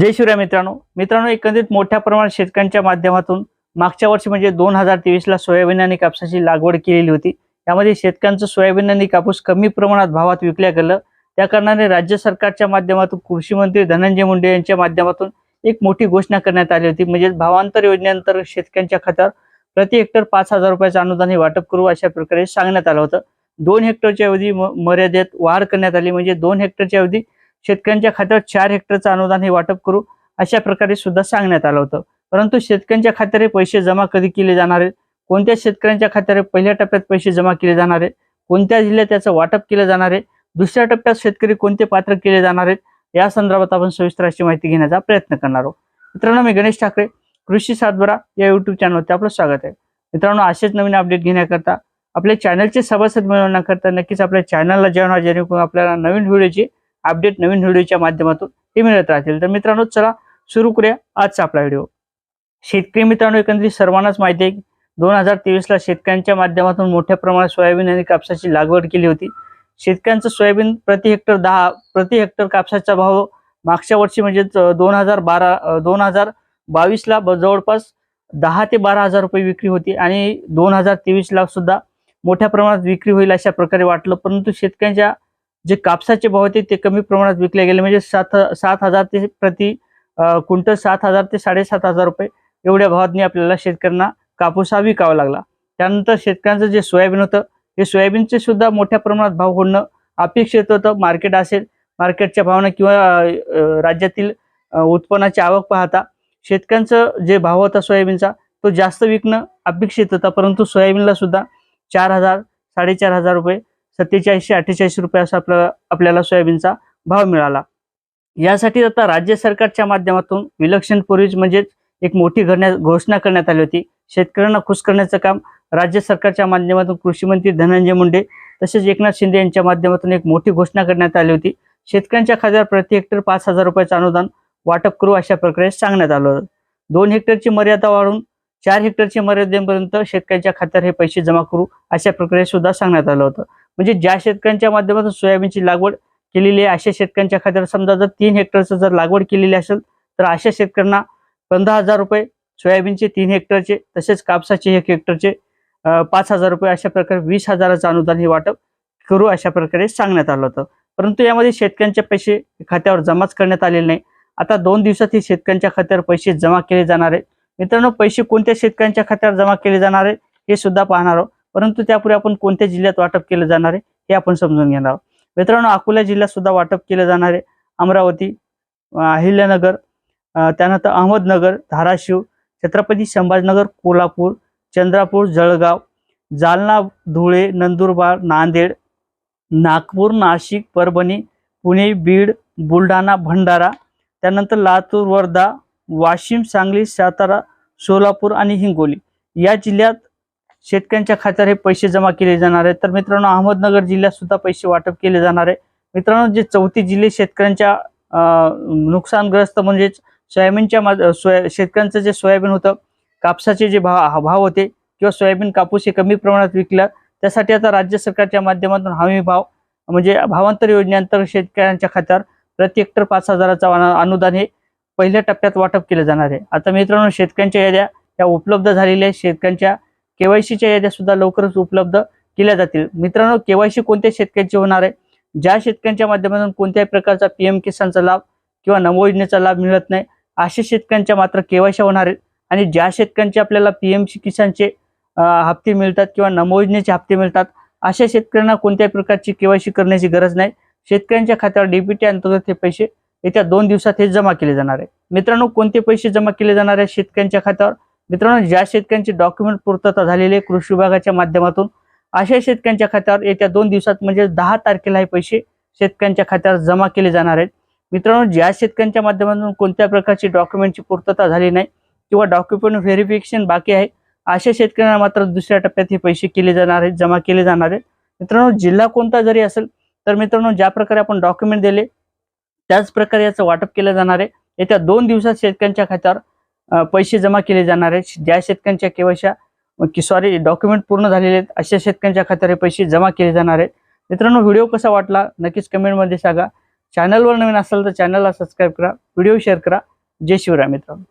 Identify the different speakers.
Speaker 1: जय शिवराय मित्रांनो. मित्रांनो एकंदरीत मोठ्या प्रमाणात शेतकऱ्यांच्या माध्यमातून मागच्या वर्षी म्हणजे दोन हजार तेवीसला सोयाबीन आणि कापसाची लागवड केलेली होती. त्यामध्ये शेतकऱ्यांचं सोयाबीन आणि कापूस कमी प्रमाणात भावात विकल्या गेलं. त्या कारणाने राज्य सरकारच्या माध्यमातून कृषी मंत्री धनंजय मुंडे यांच्या माध्यमातून एक मोठी घोषणा करण्यात आली होती. म्हणजे भावांतर योजनेअंतर्गत शेतकऱ्यांच्या खात्यावर प्रति हेक्टर पाच हजार रुपयाचं अनुदान हे वाटप करू अशा प्रकारे सांगण्यात आलं होतं. दोन हेक्टरच्या अवधी म- मर्यादेत वाढ करण्यात आली. म्हणजे दोन हेक्टरच्या अवधी शेतकऱ्यांच्या खात्यावर चार हेक्टरचं अनुदान हे वाटप करू अशा प्रकारे सुद्धा सांगण्यात आलं होतं. परंतु शेतकऱ्यांच्या खात्यावर पैसे जमा कधी केले जाणार आहेत? कोणत्या शेतकऱ्यांच्या खात्यावर पहिल्या टप्प्यात पैसे जमा केले जाणार आहेत? कोणत्या जिल्ह्यात त्याचं वाटप केलं जाणार आहे? दुसऱ्या टप्प्यात शेतकरी कोणते पात्र केले जाणार आहेत? या संदर्भात आपण सविस्तर अशी माहिती घेण्याचा प्रयत्न करणार आहोत. मित्रांनो मी गणेश ठाकरे कृषी सातबरा या युट्यूब चॅनलवरती आपलं स्वागत आहे. मित्रांनो असेच नवीन अपडेट घेण्याकरता आपल्या चॅनलचे सभासद मिळवण्याकरता नक्कीच आपल्या चॅनलला जेवण जेणेकरून आपल्याला नवीन व्हिडिओची अपडेट नवीन व्हिडिओच्या माध्यमातून ते मिळत राहतील. तर मित्रांनो चला सुरू करूया आजचा आपला व्हिडिओ. शेतकरी मित्रांनो एकंदरीत सर्वांनाच माहिती आहे की दोन हजार तेवीसला शेतकऱ्यांच्या माध्यमातून मोठ्या प्रमाणात सोयाबीन आणि कापसाची लागवड केली होती. शेतकऱ्यांचं सोयाबीन प्रति हेक्टर दहा प्रति हेक्टर कापसाचा भाव मागच्या वर्षी म्हणजे दोन हजार बारा दोन हजार बावीसला ब- जवळपास दहा ते बारा हजार रुपये विक्री होती आणि दोन हजार तेवीसला सुद्धा मोठ्या प्रमाणात विक्री होईल अशा प्रकारे वाटलं. परंतु शेतकऱ्यांच्या जे कापसाचे भाव होते ते कमी प्रमाणात विकले गेले. म्हणजे सात सात हजार ते प्रति क्विंटल सात हजार ते साडेसात हजार रुपये एवढ्या भावातनी आपल्याला शेतकऱ्यांना कापूस हा विकावा लागला. त्यानंतर शेतकऱ्यांचं जे सोयाबीन होतं हे सोयाबीनचे सुद्धा मोठ्या प्रमाणात भाव होणं अपेक्षित होतं. मार्केट असेल मार्केटच्या भावना किंवा राज्यातील उत्पन्नाची आवक पाहता शेतकऱ्यांचं जे भाव होता सोयाबीनचा तो जास्त विकणं अपेक्षित होता. परंतु सोयाबीनला सुद्धा चार हजार साडेचार हजार रुपये सत्तेचाळीसशे अठ्ठेचाळीस रुपये असा आपल्याला आपल्याला सोयाबीनचा भाव मिळाला. यासाठी आता राज्य सरकारच्या माध्यमातून विलक्षण पूर्वीच म्हणजेच एक मोठी घडण्या घोषणा करण्यात आली होती. शेतकऱ्यांना खुश करण्याचं काम राज्य सरकारच्या माध्यमातून कृषी मंत्री धनंजय मुंडे तसेच एकनाथ शिंदे यांच्या माध्यमातून एक मोठी घोषणा करण्यात आली होती. शेतकऱ्यांच्या खात्यावर प्रति हेक्टर पाच हजार रुपयाचं अनुदान वाटप करू अशा प्रकारे सांगण्यात आलं होतं. दोन हेक्टरची मर्यादा वाढून चार हेक्टरची मर्यादेपर्यंत शेतकऱ्यांच्या खात्यावर हे पैसे जमा करू अशा प्रकारे सुद्धा सांगण्यात आलं होतं. म्हणजे ज्या शेतकऱ्यांच्या माध्यमातून सोयाबीनची लागवड केलेली आहे अशा शेतकऱ्यांच्या खात्यावर समजा जर तीन हेक्टरचं जर लागवड केलेली असेल तर अशा शेतकऱ्यांना पंधरा हजार रुपये सोयाबीनचे तीन हेक्टरचे तसेच कापसाचे एक हेक्टरचे पाच हजार रुपये अशा प्रकारे वीस हजाराचं अनुदान हे वाटप करू अशा प्रकारे सांगण्यात आलं होतं. परंतु यामध्ये शेतकऱ्यांचे पैसे खात्यावर जमाच करण्यात आलेले नाही. आता दोन दिवसात हे शेतकऱ्यांच्या खात्यावर पैसे जमा केले जाणार आहे. मित्रांनो पैसे कोणत्या शेतकऱ्यांच्या खात्यावर जमा केले जाणार आहे हे सुद्धा पाहणार आहोत. परंतु त्यापूर्वी आपण कोणत्या जिल्ह्यात वाटप केलं जाणार आहे हे आपण समजून घेणार आहोत. मित्रांनो अकोला जिल्ह्यात सुद्धा वाटप केलं जाणार आहे. अमरावती अहिल्यानगर त्यानंतर अहमदनगर धाराशिव छत्रपती संभाजीनगर कोल्हापूर चंद्रापूर जळगाव जालना धुळे नंदुरबार नांदेड नागपूर नाशिक परभणी पुणे बीड बुलढाणा भंडारा त्यानंतर लातूर वर्धा वाशिम सांगली सातारा सोलापूर आणि हिंगोली. या जिल्ह्यात शेतकऱ्यांच्या खात्यावर हे पैसे जमा केले जाणार आहेत. तर मित्रांनो अहमदनगर जिल्ह्यात सुद्धा पैसे वाटप केले जाणार आहे. मित्रांनो जे चौथी जिल्हे शेतकऱ्यांच्या नुकसानग्रस्त म्हणजेच सोयाबीनच्या मा- सोया शेतकऱ्यांचं जे सोयाबीन होतं कापसाचे जे भाव भाव होते किंवा सोयाबीन कापूस हे कमी प्रमाणात विकलं त्यासाठी आता राज्य सरकारच्या माध्यमातून हमी भाव म्हणजे भावांतर योजनेअंतर्गत शेतकऱ्यांच्या खात्यावर प्रति हेक्टर पाच हजाराचा अनुदान हे पहिल्या टप्प्यात वाटप केलं जाणार आहे. आता मित्रांनो शेतकऱ्यांच्या याद्या या उपलब्ध झालेल्या आहेत. शेतकऱ्यांच्या केवायसीच्या याद्या सुद्धा लवकरच उपलब्ध केल्या जातील. मित्रांनो केवायसी कोणत्या शेतकऱ्यांची होणार आहे? ज्या शेतकऱ्यांच्या माध्यमातून कोणत्याही प्रकारचा पीएम किसानचा लाभ किंवा नमो योजनेचा लाभ मिळत नाही अशा शेतकऱ्यांच्या मात्र केवायसी होणार आहेत. आणि ज्या शेतकऱ्यांचे आपल्याला पीएम किसानचे हप्ते मिळतात किंवा नमो योजनेचे हप्ते मिळतात अशा शेतकऱ्यांना कोणत्याही प्रकारची केवायसी करण्याची गरज नाही. शेतकऱ्यांच्या खात्यावर डीबीटी अंतर्गत हे पैसे येत्या दोन दिवसात हे जमा केले जाणार आहे. मित्रांनो कोणते पैसे जमा केले जाणार आहे शेतकऱ्यांच्या खात्यावर? मित्रांनो ज्या शेतकऱ्यांची डॉक्युमेंट पूर्तता झालेली आहे कृषी विभागाच्या माध्यमातून अशा शेतकऱ्यांच्या खात्यावर येत्या दोन दिवसात म्हणजे दहा तारखेला हे पैसे शेतकऱ्यांच्या खात्यावर जमा केले जाणार आहेत. मित्रांनो ज्या शेतकऱ्यांच्या माध्यमातून कोणत्या प्रकारची डॉक्युमेंटची पूर्तता झाली नाही किंवा डॉक्युमेंट व्हेरिफिकेशन बाकी आहे अशा शेतकऱ्यांना मात्र दुसऱ्या टप्प्यात हे पैसे केले जाणार आहेत जमा केले जाणार आहेत. मित्रांनो जिल्हा कोणता जरी असेल तर मित्रांनो ज्या प्रकारे आपण डॉक्युमेंट दिले त्याच प्रकारे याचं वाटप केलं जाणार आहे. येत्या दोन दिवसात शेतकऱ्यांच्या खात्यावर पैसे जमा केले जाणार आहेत. ज्या शेतकऱ्यांच्या केवायच्या की सॉरी डॉक्युमेंट पूर्ण झालेले आहेत अशा शेतकऱ्यांच्या खात्यावर पैसे जमा केले जाणार आहेत. मित्रांनो व्हिडिओ कसा वाटला नक्कीच कमेंटमध्ये सांगा. चॅनलवर नवीन असाल तर चॅनलला सबस्क्राईब करा. व्हिडिओ शेअर करा. जय शिवराय मित्रांनो.